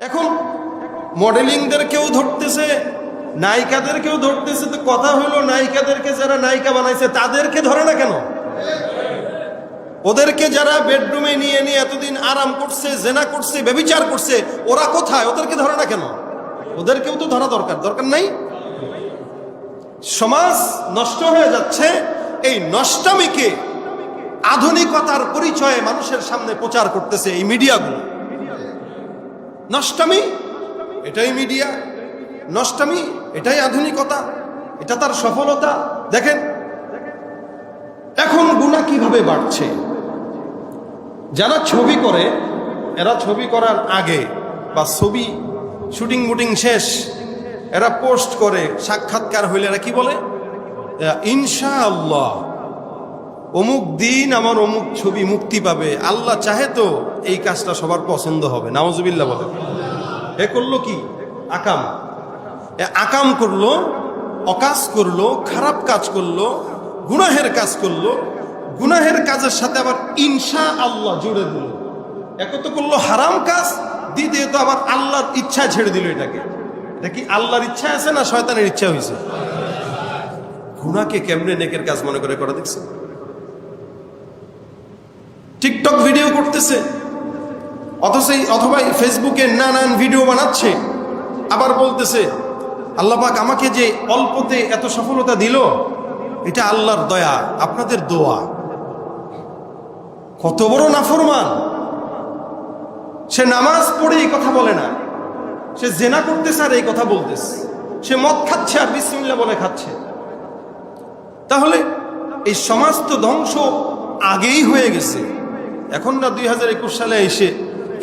এখন মডেলিংদেরকেও ধরতেছে নায়িকাদেরকেও ধরতেছে, তো কথা হলো নায়িকাদেরকে যারা নায়িকা বানাইছে, তাদেরকে ধরে না কেন? ওদেরকে যারা বেডরুমে নিয়ে নিয়ে এতদিন আরাম করছে, জেনা করছে, ব্যবিচার করছে, ওরা কোথায়? ওদেরকে ধরে না কেন? ওদেরকেও তো ধরা দরকার। দরকার নাই? সমাজ নষ্ট হয়ে যাচ্ছে। এই নষ্টামিকে আধুনিকতার পরিচয়ে মানুষের সামনে প্রচার করতেছে এই মিডিয়াগুলো। নষ্টামি, এটাই মিডিয়া। নষ্টামি, এটাই আধুনিকতা, এটা তার সফলতা। দেখেন, এখন গুণা কীভাবে বাড়ছে? যারা ছবি করে, এরা ছবি করার আগে বা ছবি শুটিং বুটিং শেষ, এরা পোস্ট করে, সাক্ষাৎকার হইলে এরা কি বলে? ইনশা আল্লাহ অমুক দিন আমার অমুক ছবি মুক্তি পাবে। আল্লাহ চাহে তো এই কাজটা সবার পছন্দ হবে। নাওজবিল্লা বলে। এ করল কি? আকাম। আকাম করল, অকাজ করল, খারাপ কাজ করল, গুনাহের কাজ করল। গুনাহের কাজের সাথে আবার ইনশা আল্লাহ জুড়ে দিল। এক তো করল হারাম কাজ, দ্বিতীয়ত আবার আল্লাহর ইচ্ছা ছেড়ে দিল এটাকে। এটা কি আল্লাহর ইচ্ছা আছে না শয়তানের ইচ্ছা হয়েছে গুনাকে কেমনে নেকের কাজ মনে করে করা দেখছে টিকটক ভিডিও করতেছে। অথচ অথবা ফেসবুকে নানান ভিডিও বানাচ্ছে। আবার বলতেছে আল্লাপাক আমাকে যে অল্পতে এত সফলতা দিল, এটা আল্লাহর দয়া, আপনাদের দোয়া। কত বড় নাফরমান। সে নামাজ পড়ে এই কথা বলে না। সে জেনা করতেছে আর এই কথা বলতেছে। সে মদ খাচ্ছে আর বিসমিল্লা বলে খাচ্ছে। তাহলে এই সমাজ তো ধ্বংস আগেই হয়ে গেছে। এখন না দুই হাজার একুশ সালে এসে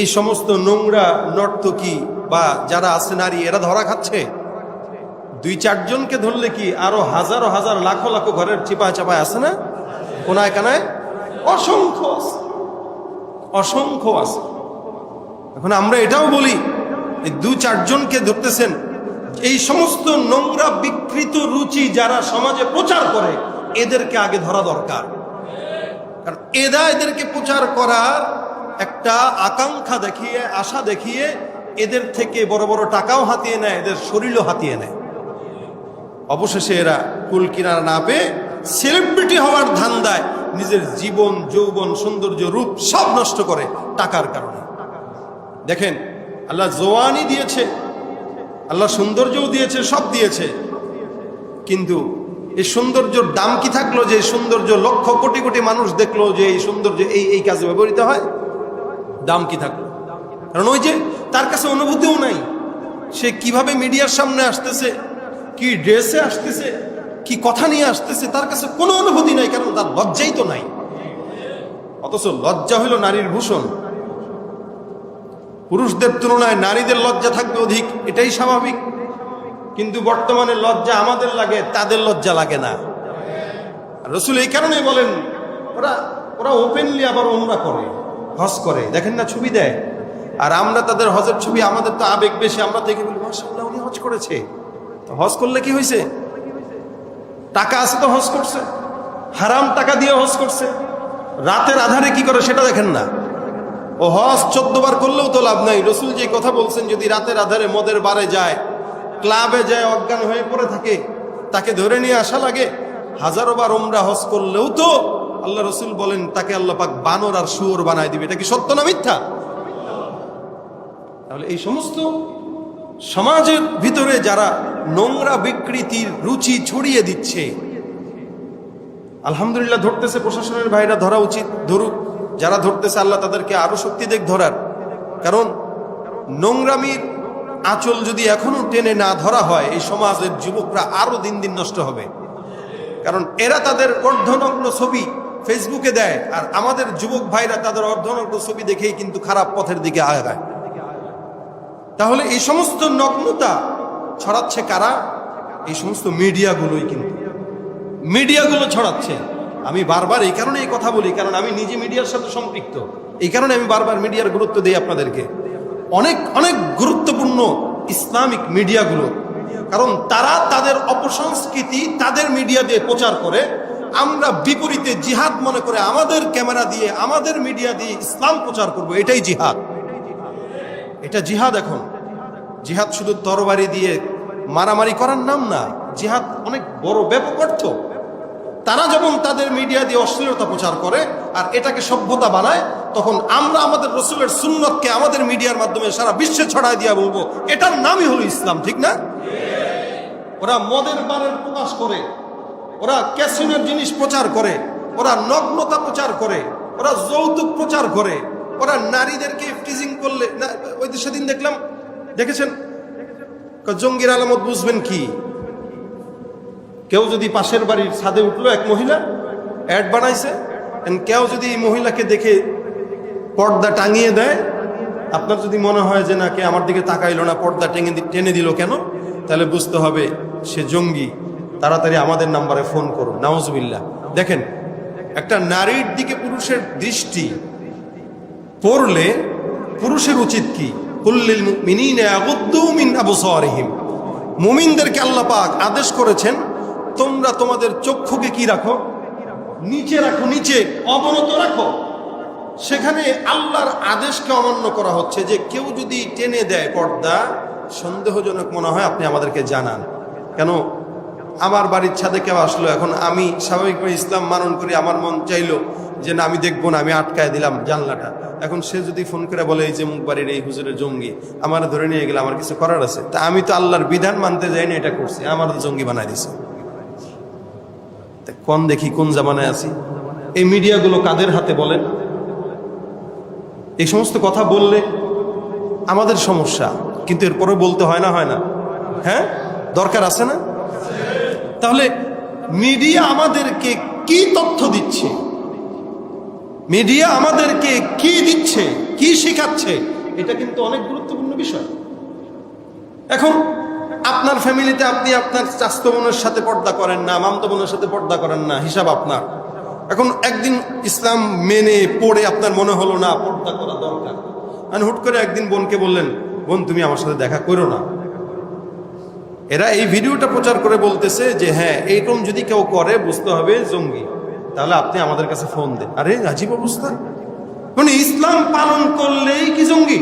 এই সমস্ত নোংরা নর্তকী বা যারা আছে নারী, এরা ধরা খাচ্ছে? দুই চারজনকে ধরলে কি আরও হাজারো হাজার, লাখো লাখো ঘরের চিপায় চাপায় আছে না? কোনায় কানায়? অসংখ্য আছে। অসংখ্য আছে। এখন আমরা এটাও বলি দু চারজনকে ধরতেছেন, এই সমস্ত নোংরা বিকৃত রুচি যারা সমাজে প্রচার করে, এদেরকে আগে ধরা দরকার। কারণ এরা এদেরকে প্রচার করার একটা আকাঙ্ক্ষা দেখিয়ে, আশা দেখিয়ে এদের থেকে বড় বড় টাকাও হাতিয়ে নেয়, এদের শরীরও হাতিয়ে নেয়। অবশেষে এরা কুল কিনারা না পেয়ে সেলিব্রিটি হওয়ার ধান্দায় নিজের জীবন, যৌবন, সৌন্দর্য, রূপ সব নষ্ট করে টাকার কারণে। দেখেন, আল্লাহ জোয়ানি দিয়েছে, আল্লাহ সৌন্দর্যও দিয়েছে, সব দিয়েছে। কিন্তু এই সৌন্দর্যর দাম কি থাকল যে সৌন্দর্য লক্ষ কোটি কোটি মানুষ দেখল যে এই সৌন্দর্য, এই এই কাজে ব্যবহৃত হয়? দাম কি থাকল? কারণ ওই যে তার কাছে অনুভূতিও নাই। সে কীভাবে মিডিয়ার সামনে আসতেছে? কি ড্রেসে আসতেছে? কি কথা নিয়ে আসতেছে? তার কাছে কোনো অনুভূতি নাই, কারণ তার লজ্জাই তো নাই। অথচ লজ্জা হইল নারীর ভূষণ। পুরুষদের তুলনায় নারীদের লজ্জা থাকবে অধিক, এটাই স্বাভাবিক। কিন্তু বর্তমানে লজ্জা আমাদের লাগে, তাদের লজ্জা লাগে না। রসুল এই কারণেই বলেন, ওরা ওরা ওপেনলি আবার ওমরা করে, হজ করে। দেখেন না, ছবি দেয়। আর আমরা তাদের হজের ছবি, আমাদের তো আবেগ বেশি, আমরা দেখে বলি মাসাল্লাহ উনি হজ করেছে। তো হজ করলে কি হয়েছে? টাকা আছে তো হজ করছে। হারাম টাকা দিয়ে হজ করছে। রাতের আধারে কি করে সেটা দেখেন না। ও হজ চোদ্দ বার করলেও তো লাভ নাই। রসুল যে কথা বলছেন, যদি রাতের আধারে মদের বারে যায় ক্লাবে যায় অজ্ঞান হয়ে পড়ে থাকে, তাকে ধরে নিয়ে আসা লাগে। হাজারো বার ওমরা হজ করলেও তো আল্লাহ রসুল বলেন, তাকে আল্লাহ পাক বানর আর শুয়োর বানায় দিবে। এটা কি সত্য না মিথ্যা? তাহলে এই সমস্ত সমাজের ভিতরে যারা নোংরা বিকৃতির রুচি ছড়িয়ে দিচ্ছে, আলহামদুলিল্লাহ ধরতেছে প্রশাসনের ভাইরা, ধরা উচিত, ধরুক, যারা ধরতেছে আল্লাহ তাদেরকে আরও শক্তি দেখ ধরার। কারণ নোংরামির আঁচল যদি এখনও টেনে না ধরা হয়, এই সমাজের যুবকরা আরও দিন দিন নষ্ট হবে। কারণ এরা তাদের অর্ধনগ্ন ছবি ফেসবুকে দেয়, আর আমাদের যুবক ভাইরা তাদের অর্ধনগ্ন ছবি দেখেই কিন্তু খারাপ পথের দিকে আগায়। তাহলে এই সমস্ত নগ্নতা ছড়াচ্ছে কারা? এই সমস্ত মিডিয়াগুলোই কিন্তু। মিডিয়াগুলো ছড়াচ্ছে। আমি বারবার এই কারণে এই কথা বলি, কারণ আমি নিজে মিডিয়ার সাথে সম্পৃক্ত। এই কারণে আমি বারবার মিডিয়ার গুরুত্ব দিই আপনাদেরকে। অনেক অনেক গুরুত্বপূর্ণ ইসলামিক মিডিয়াগুলো। কারণ তারা তাদের অপসংস্কৃতি তাদের মিডিয়া দিয়ে প্রচার করে। আমরা বিপরীতে জিহাদ মনে করে আমাদের ক্যামেরা দিয়ে, আমাদের মিডিয়া দিয়ে ইসলাম প্রচার করব, এটাই জিহাদ। এটা জিহাদ এখন। জিহাদ শুধু তরবারি দিয়ে মারামারি করার নাম না, জিহাদ অনেক বড় ব্যাপক অর্থ। তারা যখন তাদের মিডিয়া দিয়ে অশ্লীলতা প্রচার করে, আর এটাকে সভ্যতা বানায় তখন আমরা আমাদের রসুলের সুন্নতকে আমাদের মিডিয়ার মাধ্যমে সারা বিশ্বে ছড়াই দিয়া বলব, এটার নামই হলো ইসলাম, ঠিক না? ওরা মদের বারের প্রকাশ করে, ওরা ক্যাসিনের জিনিস প্রচার করে, ওরা নগ্নতা প্রচার করে, ওরা যৌতুক প্রচার করে, ওরা নারীদেরকে ফ্রিজিং করলে ওই সেদিন দেখলাম, দেখেছেন? জঙ্গির আলামত বুঝবেন কি? কেউ যদি পাশের বাড়ির ছাদে উঠল এক মহিলা অ্যাড বানাইছে কেউ যদি মহিলাকে দেখে পর্দা টাঙিয়ে দেয়। আপনার যদি মনে হয় যে না, কে আমার দিকে তাকাইলো না, পর্দা দি- টেনে দিল কেন? তাহলে বুঝতে হবে সে জঙ্গি। তাড়াতাড়ি আমাদের নাম্বারে ফোন করুন। নাউজবিল্লা দেখেন, একটা নারীর দিকে পুরুষের দৃষ্টি পড়লে পুরুষের উচিত কি? কুল্লিল মিন আবসারিহিম। মুমিনদেরকে আল্লাহ পাক আদেশ করেছেন, তোমরা তোমাদের চক্ষুকে কি রাখো? নিচে রাখো, নিচে অবনত রাখো। সেখানে আল্লাহর আদেশকে অমান্য করা হচ্ছে যে কেউ যদি টেনে দেয় পর্দা, সন্দেহজনক মনে হয় আপনি আমাদেরকে জানান। কেন? আমার বাড়ির ছাদে কেউ আসলো, এখন আমি স্বাভাবিকভাবে ইসলাম মানন করি, আমার মন চাইলো যে না, আমি দেখব না, আমি আটকায় দিলাম জানলাটা। এখন সে যদি ফোন করে বলে, এই যে মুখ বাড়ির এই হুজুরের জঙ্গি, আমার ধরে নিয়ে গেলে আমার কিছু করার আছে? তা আমি তো আল্লাহর বিধান মানতে যাই না এটা করছি, আমার জঙ্গি বানাই দিছে। কোন দেখি, কোন জামানায় আছি? এই মিডিয়াগুলো কাদের হাতে বলেন? এই সমস্ত কথা বললে আমাদের সমস্যা, কিন্তু এরপরে বলতে হয় না হয় না। হ্যাঁ? দরকার আছে না? তাহলে মিডিয়া আমাদেরকে কি তথ্য দিচ্ছে? মিডিয়া আমাদেরকে কি দিচ্ছে? কি শেখাচ্ছে? এটা কিন্তু অনেক গুরুত্বপূর্ণ বিষয়। এখন আপনার ফ্যামিলিতে আপনি আপনার চাস্ত বোনের সাথে পর্দা করেন না, মামতো বোনের সাথে পর্দা করেন না, হিসাব আপনার। এখন একদিন ইসলাম মেনে পড়ে আপনার মনে হলো না, পর্দা মানে হুট করে একদিন বোনকে বললেন, বোন, তুমি আমার সাথে দেখা করো না। এরা এই ভিডিওটা প্রচার করে বলতেছে যে হ্যাঁ এইরকম যদি কেউ করে, বুঝতে হবে জঙ্গি। তাহলে আপনি আমাদের কাছে ফোন দেন। আরে আজীব অবস্থা। মানে ইসলাম পালন করলেই কি জঙ্গি?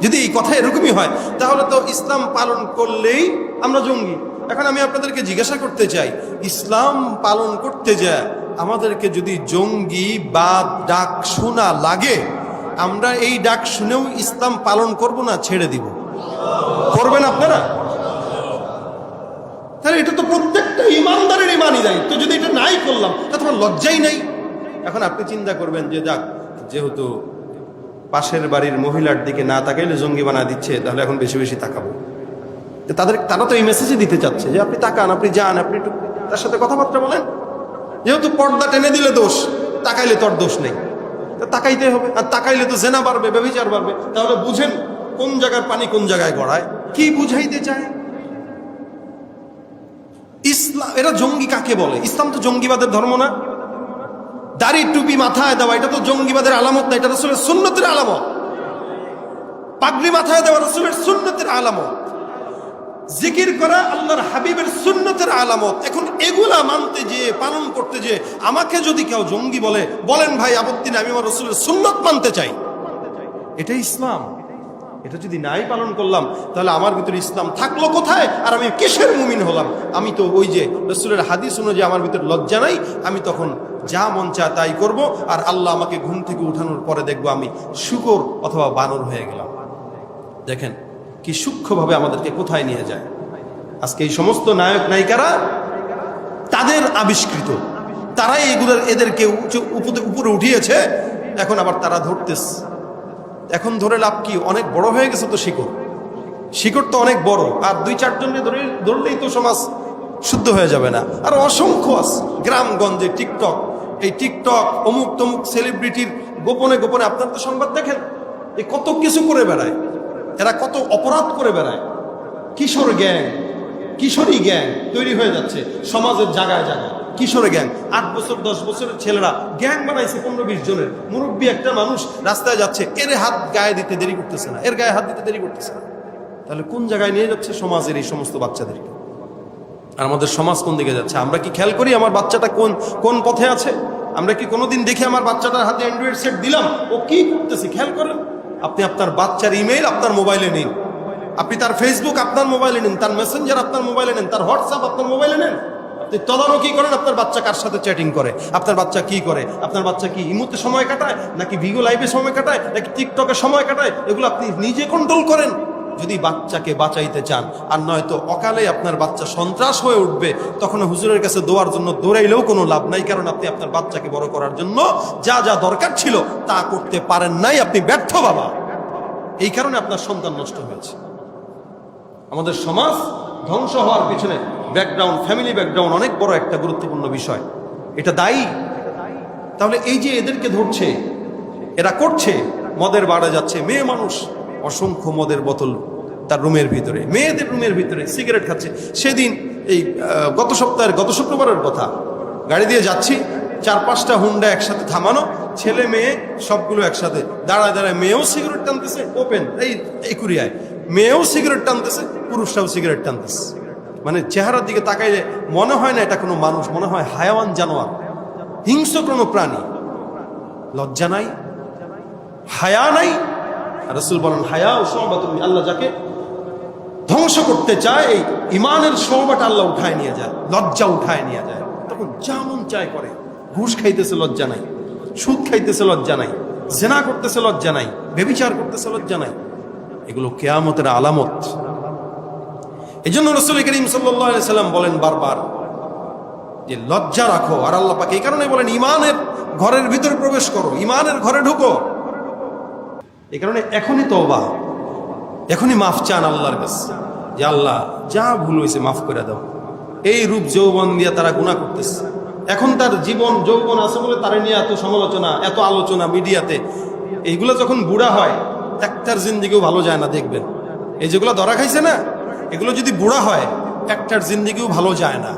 যদি এই কথা এরকমই হয়, তাহলে তো ইসলাম পালন করলেই আমরা জঙ্গি। এখন আমি আপনাদেরকে জিজ্ঞাসা করতে চাই, ইসলাম পালন করতে যায়, আমাদেরকে যদি জঙ্গি বা ডাক শোনা লাগে আমরা এই ডাক শুনেও ইসলাম পালন করব না, ছেড়ে দিব। করবেন আপনারা? তাহলে এটা তো প্রত্যেকটা ইমানদারের ইমানই দায়িত্ব। যদি এটা নাই করলাম তা তোমার লজ্জাই নাই। এখন আপনি চিন্তা করবেন যে, যাক, যেহেতু পাশের বাড়ির মহিলার দিকে না তাকাইলে জঙ্গি বানা দিচ্ছে, তাহলে এখন বেশি বেশি তাকাবো। তো তাদের, তারা তো এই মেসেজই দিতে চাচ্ছে যে, আপনি তাকান, আপনি যান, আপনি একটু তার সাথে কথাবার্তা বলেন। যেহেতু পর্দা টেনে দিলে দোষ, তাকাইলে তোর দোষ নেই। তো তাকাইতে হবে। আর তাকাইলে তো জেনা বাড়বে ব্যবচার বাড়বে। তাহলে বুঝেন কোন জায়গার পানি কোন জায়গায় গড়ায়। কি বুঝাইতে চায়? ইসলাম এটা জঙ্গি কাকে বলে? ইসলাম তো জঙ্গিবাদের ধর্ম না? দাড়ি টুপি মাথায় দেওয়া, এটা তো জঙ্গিবাদের আলামত না, এটা রসুলের সুন্নতের আলামত। পাগড়ি মাথায় দেওয়া রসুলের সুন্নতের আলামত। জিকির করা আল্লাহর হাবিবের সুন্নতের আলামত। এখন এগুলা মানতে যে, পালন করতে যে, আমাকে যদি কেউ জঙ্গি বলে, বলেন ভাই নেই, আমি আমার রসুলের সুন্নত মানতে চাই। এটাই ইসলাম। এটা যদি নাই পালন করলাম, তাহলে আমার ভিতরে ইসলাম থাকল কোথায়? আর আমি কিসের মুমিন হলাম? আমি তো ওই যে রসুলের হাদিস অনুযায়ী আমার ভিতরে লজ্জা নাই, আমি তখন যা মন চায় তাই করব, আর আল্লাহ আমাকে ঘুম থেকে উঠানোর পরে দেখব আমি শুকর অথবা বানর হয়ে গেলাম। দেখেন কি সূক্ষ্মভাবে আমাদেরকে কোথায় নিয়ে যায়? আজকে এই সমস্ত নায়ক নায়িকারা তাদের আবিষ্কৃত। তারাই এগুলোর এদেরকে উপরে- উঠিয়েছে। এখন আবার তারা ধরতেছে এখন ধরে লাভ কি? অনেক বড় হয়ে গেছে তো শিকড়। শিকড় তো অনেক বড়। আর দুই চারজনকে ধরে ধরলেই তো সমাজ শুদ্ধ হয়ে যাবে না। আর অসংখ্য গ্রামগঞ্জে টিকটক। এই টিকটক অমুক তমুক সেলিব্রিটির গোপনে গোপনে, আপনার তো সংবাদ দেখেন। এ কত কিছু করে বেড়ায়। এরা কত অপরাধ করে বেড়ায়। কিশোর গ্যাং, কিশোরী গ্যাং তৈরি হয়ে যাচ্ছে সমাজের জায়গায় জায়গায়। কিশোর গ্যাং, আট বছর, দশ বছরের ছেলেরা গ্যাং বানাইছে পনেরো, বিশ জনের। মুরব্বী একটা মানুষ রাস্তায় যাচ্ছে, এর হাত গায়ে দিতে দেরি করতেছে না, এর গায়ে হাত দিতে দেরি করতেছে না। তাহলে কোন জায়গায় নিয়ে যাচ্ছে সমাজের এই সমস্ত বাচ্চাদেরকে? আর আমাদের সমাজ কোন দিকে যাচ্ছে? আমরা কি খেয়াল করি আমার বাচ্চাটা কোন কোন পথে আছে? আমরা কি কোনোদিন দেখে আমার বাচ্চাটার হাতে অ্যান্ড্রয়েড সেট দিলাম? ও কি করতেছে? খেয়াল করেন। আপনি আপনার বাচ্চার ইমেইল আপনার মোবাইলে নিন। আপনি তার ফেসবুক আপনার মোবাইলে নিন, তার মেসেঞ্জার আপনার মোবাইলে নেন, তার হোয়াটসঅ্যাপ আপনার মোবাইলে নেন। আপনি তদারকি করেন, আপনার বাচ্চা কার সাথে চ্যাটিং করে, আপনার বাচ্চা কি করে, আপনার বাচ্চা কি ইমুতে সময় কাটায়, নাকি ভিগো লাইভে সময় কাটায়, নাকি টিকটকে সময় কাটায়, এগুলো আপনি নিজে কন্ট্রোল করেন। যদি বাচ্চাকে বাঁচাইতে চান, আর নয়তো অকালে আপনার বাচ্চা সন্ত্রাস হয়ে উঠবে তখন হুজুরের কাছে দোয়ার জন্য দৌড়াইলেও কোনো লাভ নাই, কারণ আপনি আপনার বাচ্চাকে বড় করার জন্য যা যা দরকার ছিল তা করতে পারেন নাই, আপনি ব্যর্থ বাবা। এই কারণে আপনার সন্তান নষ্ট হয়েছে। আমাদের সমাজ ধ্বংস হওয়ার পিছনে ব্যাকগ্রাউন্ড ফ্যামিলি ব্যাকগ্রাউন্ড অনেক বড় একটা গুরুত্বপূর্ণ বিষয়। এটা দায়ী। তাহলে এই যে এদেরকে ধরছে, এরা করছে, মদের বাড়া যাচ্ছে, মেয়ে মানুষ, অসংখ্য মদের বোতল তার রুমের ভিতরে। মেয়েদের রুমের ভিতরে সিগারেট খাচ্ছে। সেদিন এই গত সপ্তাহের, গত শুক্রবারের কথা। গাড়ি দিয়ে যাচ্ছি, চার পাঁচটা হুন্ডা একসাথে থামানো, ছেলে মেয়ে সবগুলো একসাথে দাঁড়ায় দাঁড়ায় মেয়েও সিগারেট টানতেছে, ওপেন, এই এই কুরিয়ায় মেয়েও সিগারেট টানতেছে, পুরুষরাও সিগারেট টানতেছে। মানে চেহারার দিকে তাকাইলে মনে হয় না এটা কোনো মানুষ, মনে হয় হায়াওয়ান জানোয়ার। হিংস্র কোনো প্রাণী। লজ্জা নাই, হায়া নাই। রসুল বলেন, হায়া ও সহবাত আল্লাহ যাকে ধ্বংস করতে চায়, এই ইমানের সহবাটা আল্লাহ উঠায় নিয়ে যায়, লজ্জা উঠায় নিয়ে যায়। তখন যেমন চায় করে। ঘুষ খাইতেছে, লজ্জা নাই। সুদ খাইতেছে, লজ্জা নাই। জেনা করতেছে, লজ্জা নাই। বেবিচার করতেছে, লজ্জা নাই। এগুলো কেয়ামতের আলামত। এই জন্য রসুল করিম সাল্লাম বলেন বারবার যে, লজ্জা রাখো। আর আল্লাহ পাকে এই কারণে বলেন ইমানের ঘরের ভিতরে প্রবেশ করো। ইমানের ঘরে ঢুকো। এই কারণে এখনই তো তওবা। এখনই মাফ চান আল্লাহর কাছে। যে আল্লাহ, যা ভুল হয়েছে মাফ করে দাও। এই রূপ যৌবন দিয়ে তারা গুণা করতেছে। এখন তার জীবন যৌবন আছে বলে তারা নিয়ে এত সমালোচনা, এত আলোচনা মিডিয়াতে। এইগুলো যখন বুড়া হয়, একটার জিন্দিগিও ভালো যায় না, দেখবেন। এই যেগুলো ধরা খাইছে না, এগুলো যদি বুড়া হয়, একটার জিন্দিগিও ভালো যায় না।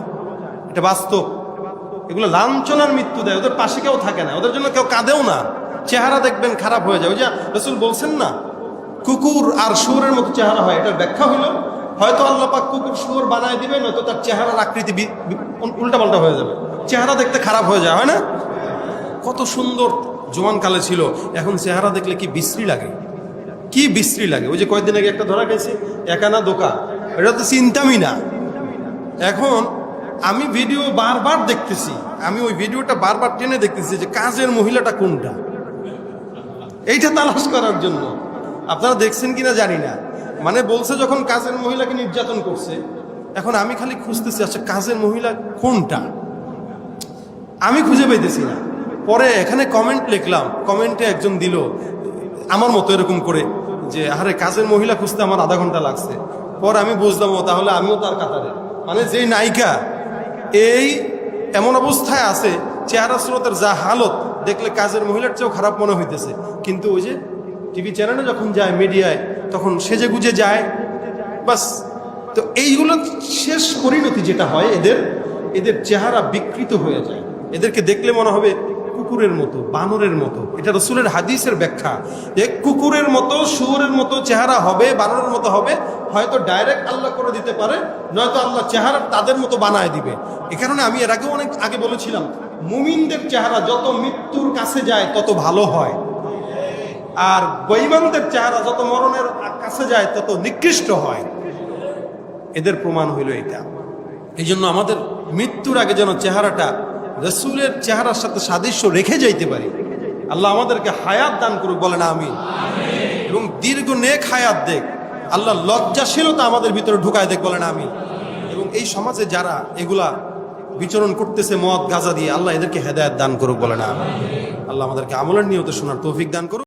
এটা বাস্তব। এগুলো লাঞ্ছনার মৃত্যু দেয়, ওদের পাশে কেউ থাকে না। ওদের জন্য কেউ কাঁদেও না। চেহারা দেখবেন খারাপ হয়ে যায়। ওই যে রসুল বলছেন না কুকুর আর শুয়োরের মতো চেহারা হয়, এটার ব্যাখ্যা হইল, হয়তো আল্লাহ পাক কুকুর শুয়োর বানায় দিবে নয়তো তার চেহারার আকৃতি উল্টা পাল্টা হয়ে যাবে। চেহারা দেখতে খারাপ হয়ে যায়, হয় না? কত সুন্দর জোয়ানকালে ছিল, এখন চেহারা দেখলে কি বিশ্রী লাগে? কি বিশ্রী লাগে? ওই যে কয়েকদিন আগে একটা ধরা গেছে একানা দোকা। এটা তো চিন্তামই না। এখন আমি ভিডিও বারবার দেখতেছি, আমি ওই ভিডিওটা বারবার টেনে দেখতেছি যে কাজের মহিলাটা কোনটা? এইটা তালাশ করার জন্য। আপনারা দেখছেন কিনা জানি না। মানে বলছে যখন কাজের মহিলাকে নির্যাতন করছে, এখন আমি খালি খুঁজতেছি আচ্ছা কাজের মহিলা কোনটা? আমি খুঁজে পাইতেছি না। পরে এখানে কমেন্ট লিখলাম কমেন্টে একজন দিল, আমার মতো এরকম করে, যে, আরে, কাজের মহিলা খুঁজতে আমার আধা ঘণ্টা লাগছে। পরে আমি বুঝলাম তাহলে আমিও তার কাতারে। মানে যেই নায়িকা, এই এমন অবস্থায় আছে, চেহারা স্রোতের যা হালত, দেখলে কাজের মহিলার চেয়েও খারাপ মনে হইতেছে। কিন্তু ওই যে টিভি চ্যানেলে যখন যায় মিডিয়ায়, তখন সেজে গুজে যায়। বাস, তো এইগুলো শেষ পরিণতি যেটা হয়, এদের এদের চেহারা বিকৃত হয়ে যায়। এদেরকে দেখলে মনে হবে কুকুরের মতো, বানরের মতো। এটা রসুলের হাদিসের ব্যাখ্যা যে কুকুরের মতো, শুয়োরের মতো চেহারা হবে, বানরের মতো হবে, হয়তো ডাইরেক্ট আল্লাহ করে দিতে পারে, নয়তো আল্লাহ চেহারা তাদের মতো বানায় দিবে। এ কারণে আমি এর আগে অনেক, আগে বলেছিলাম, মুমিনদের চেহারা যত মৃত্যুর কাছে যায়, তত ভালো হয়। আর বৈমানদের চেহারা যত মরণের কাছে যায়, তত নিকৃষ্ট হয়। এদের প্রমাণ হইল এটা এই জন্য আমাদের মৃত্যুর আগে যেন চেহারাটা রসুলের চেহারার সাথে সাদৃশ্য রেখে যাইতে পারি। আল্লাহ আমাদেরকে হায়াত দান করুক, বলেন আমি এবং দীর্ঘ নেক হায়াত দেখ আল্লাহ লজ্জাশীলতা আমাদের ভিতরে ঢুকায় দেখ, বলেন আমি এবং এই সমাজে যারা এগুলা বিচরণ করতেছে মদ, গাজা দিয়ে, আল্লাহ এদেরকে হেদায়ত দান করুক, বলেন আমি আল্লাহ আমাদেরকে আমলের নিয়ত শোনার তৌফিক দান করুক।